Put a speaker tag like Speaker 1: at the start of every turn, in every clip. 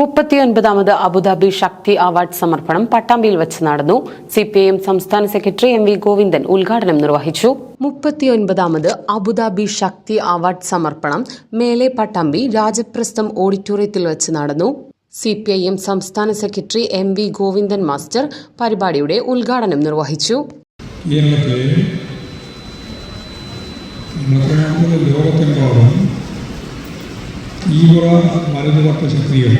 Speaker 1: മുപ്പത്തിയൊൻപതാമത് Abu Dhabi ശക്തി award സമർപ്പണം പട്ടാമ്പിയിൽ വെച്ച് നടന്നു. സി പി ഐ എം സംസ്ഥാന സെക്രട്ടറി എം വി ഗോവിന്ദൻ ഉദ്ഘാടനം നിർവഹിച്ചു. മുപ്പത്തിയൊൻപതാമത് അബുദാബി ശക്തി അവാർഡ് സമർപ്പണം മേലെ പട്ടാമ്പി രാജപ്രസ്ഥം ഓഡിറ്റോറിയത്തിൽ വെച്ച് നടന്നു. സി പി ഐ എം സംസ്ഥാന secretary M V Govindan master പരിപാടിയുടെ ഉദ്ഘാടനം നിർവഹിച്ചു.
Speaker 2: ലോകത്തെമ്പാടും തീവ്ര വലതുപക്ഷ ശക്തികൾ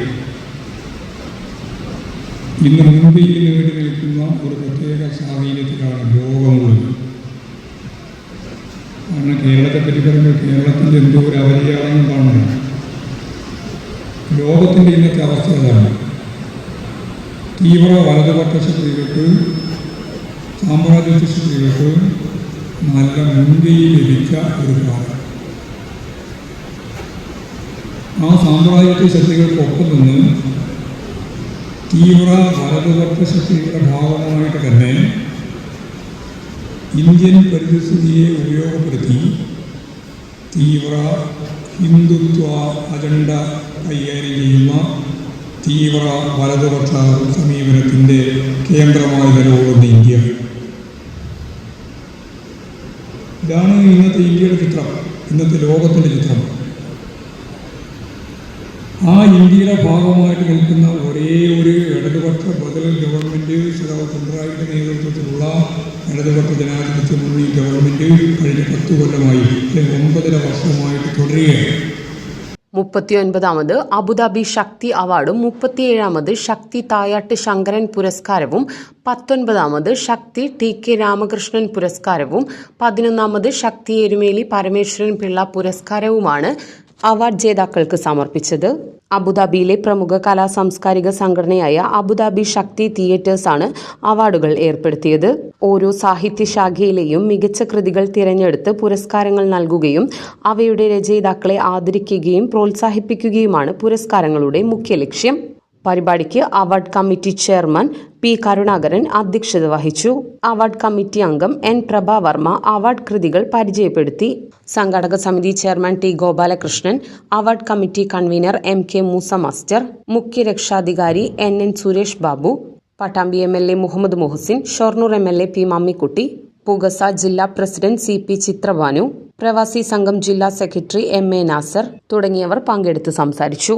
Speaker 2: ഇന്ന് മുൻപിൽ നേടി നിൽക്കുന്ന ഒരു പ്രത്യേക സാഹചര്യത്തിലാണ് ലോകമുള്ളത് കാരണം കേരളത്തെ പറ്റി പറയുമ്പോൾ കേരളത്തിന്റെ എന്തോ ഒരു അവധിയാണെന്ന് കാണുന്നത്. ലോകത്തിന്റെ ഇന്നത്തെ അവസ്ഥ അതാണ്. തീവ്ര വലതുപക്ഷ ശക്തികൾക്ക് സാമ്രാജ്യത്വ ശക്തികൾക്ക് നല്ല മുൻകൈ ലഭിച്ച ഒരു കാലം. ആ സാമ്രാജ്യത്വ ശക്തികൾക്കൊപ്പം നിന്ന് തീവ്ര വലതുപക്ഷ ശക്തിയുടെ ഭാഗമായിട്ട് തന്നെ ഇന്ത്യൻ പരിസ്ഥിതിയെ ഉപയോഗപ്പെടുത്തി തീവ്ര ഹിന്ദുത്വ അജണ്ട കൈകാര്യം ചെയ്യുന്ന തീവ്ര വലതുപക്ഷ സമീപനത്തിന്റെ കേന്ദ്രമായി നിലകൊള്ളുന്ന ഇന്ത്യ. ഇതാണ് ഇന്നത്തെ ഇന്ത്യയുടെ ചിത്രം ഇന്നത്തെ ലോകത്തിന്റെ ചിത്രം. ആ ഇന്ത്യയുടെ ഭാഗമായിട്ട് നിൽക്കുന്ന ഒരേ ഒരു ഇടതുപക്ഷ ബദൽ ഗവൺമെന്റ് പിണറായിയുടെ നേതൃത്വത്തിലുള്ള ഇടതുപക്ഷ ജനാധിപത്യ മുന്നണി ഗവൺമെന്റ് കഴിഞ്ഞ പത്ത് കൊല്ലമായി അല്ലെങ്കിൽ ഒമ്പതര വർഷമായിട്ട് തുടരുകയാണ്.
Speaker 1: മുപ്പത്തിയൊൻപതാമത് അബുദാബി ശക്തി അവാർഡും മുപ്പത്തിയേഴാമത് ശക്തി തായാട്ട് ശങ്കരൻ പുരസ്കാരവും പത്തൊൻപതാമത് ശക്തി ടി കെ രാമകൃഷ്ണൻ പുരസ്കാരവും പതിനൊന്നാമത് ശക്തി എരുമേലി പരമേശ്വരൻ പിള്ള പുരസ്കാരവുമാണ് അവാർഡ് ജേതാക്കൾക്ക് സമർപ്പിച്ചത്. അബുദാബിയിലെ പ്രമുഖ കലാ സാംസ്കാരിക സംഘടനയായ അബുദാബി ശക്തി തിയേറ്റേഴ്സ് ആണ് അവാർഡുകൾ ഏർപ്പെടുത്തിയത്. ഓരോ സാഹിത്യ ശാഖയിലെയും മികച്ച കൃതികൾ തിരഞ്ഞെടുത്ത് പുരസ്കാരങ്ങൾ നൽകുകയും അവയുടെ രചയിതാക്കളെ ആദരിക്കുകയും പ്രോത്സാഹിപ്പിക്കുകയുമാണ് പുരസ്കാരങ്ങളുടെ മുഖ്യ ലക്ഷ്യം പരിപാടിക്ക് award committee chairman P Karunakaran അധ്യക്ഷത വഹിച്ചു. അവാർഡ് കമ്മിറ്റി അംഗം എൻ പ്രഭാ വർമ്മ അവാർഡ് കൃതികൾ പരിചയപ്പെടുത്തി. സംഘാടക സമിതി chairman T Gopalakrishnan award committee convener M K Moosa master മുഖ്യ രക്ഷാധികാരി N N Suresh Babu Pattambi M L A Muhammad Muhsin Shoranur M L A P Mammikutty Pukasa ജില്ലാ president C P Chitrabhanu പ്രവാസി സംഘം ജില്ലാ സെക്രട്ടറി എം എ നാസർ തുടങ്ങിയവർ പങ്കെടുത്ത് സംസാരിച്ചു.